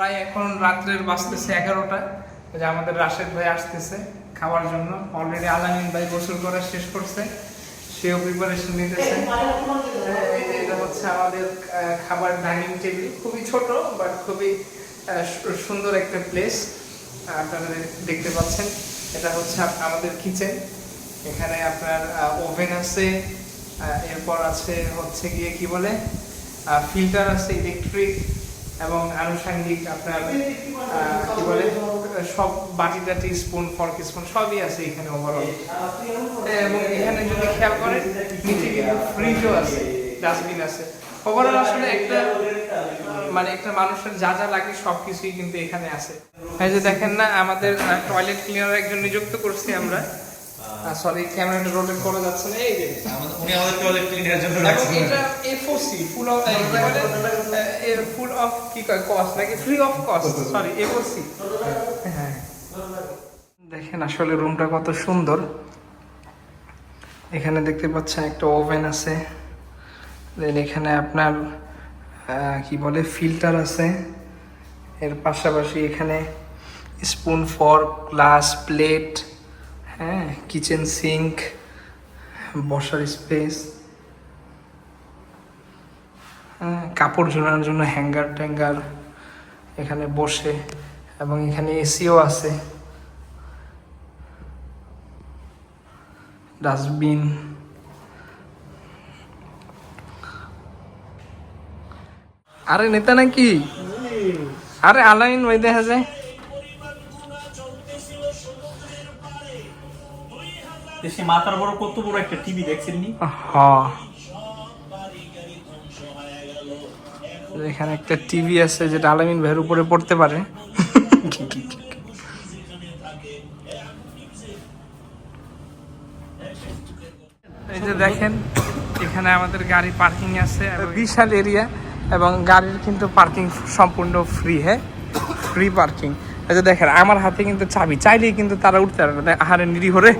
প্রায় এখন রাত্রের বাজতেছে এগারোটা। যে আমাদের রাশেদ ভাই আসতেছে খাওয়ার জন্য। অলরেডি আলামিন ভাই গোসল করা শেষ করছে। সেও প্রিপারেশন নিতেছে। এটা হচ্ছে আমাদের খাবার ডাইনিং টেবিল খুবই ছোট বাট খুবই সুন্দর একটা প্লেস আপনারা দেখতে পাচ্ছেন। এটা হচ্ছে আমাদের কিচেন এখানে আপনার ওভেন আছে। এরপর আছে হচ্ছে গিয়ে কি বলে? ফিল্টার আছে ইলেকট্রিক এবং আনুষঙ্গিক আপনার কি বলে, সব বাটি টাটি স্পুন ফর্ক স্পুন সবই আছে এখানে ওভারঅল এবং এখানে যদি খেয়াল করেন, নিচে কিন্তু ফ্রিজও আছে ডাস্টবিন আছে। ওভারঅল আসলে একটা মানে একটা মানুষের যা যা লাগে সবকিছুই কিন্তু এখানে আছে। এই যে দেখেন না, আমাদের টয়লেট ক্লিনার একজন নিযুক্ত করছি আমরা। সরি ক্যামেরাটা রোটেট করা যাচ্ছে না এই যে। উনি আমাদের টয়লেট ক্লিনারের জন্য রাখছেন। এটা A4C ফুল অফ এর ফুল অফ কি কয় কস্ট নাকি? Free of cost sorry A4C হ্যাঁ। দেখেন আসলে রুমটা কত সুন্দর। এখানে দেখতে পাচ্ছেন একটা ওভেন আছে। দেন এখানে আপনার কি বলে ফিল্টার আছে। এর পাশাপাশি এখানে স্পুন ফর্ক গ্লাস প্লেট হ্যাঁ কিচেন সিঙ্ক বসার স্পেস হ্যাঁ কাপড় ঝোলানোর জন্য হ্যাঙ্গার ট্যাঙ্গার এখানে বসে এবং এখানে এসিও আছে। ডাস্টবিন আরে নেতা নাকি? আরে আলাইন ওই দেখা যায়। দেশে মাথার বড় কত বড় একটা টিভি দেখছেন নি হ এখানে একটা টিভি আছে যেটা আলামিন ভাইয়ের উপরে পড়তে পারে। এই যে দেখেন এখানে আমাদের গাড়ি পার্কিং আছে এবং বিশাল এরিয়া এবং গাড়ির কিন্তু পার্কিং সম্পূর্ণ ফ্রি হ্যাঁ? ফ্রি পার্কিং যে দেখেন, আমার হাতে কিন্তু চাবি, চাইলেই কিন্তু তারা উঠতে পারে না। আহারে নিরীহ রে।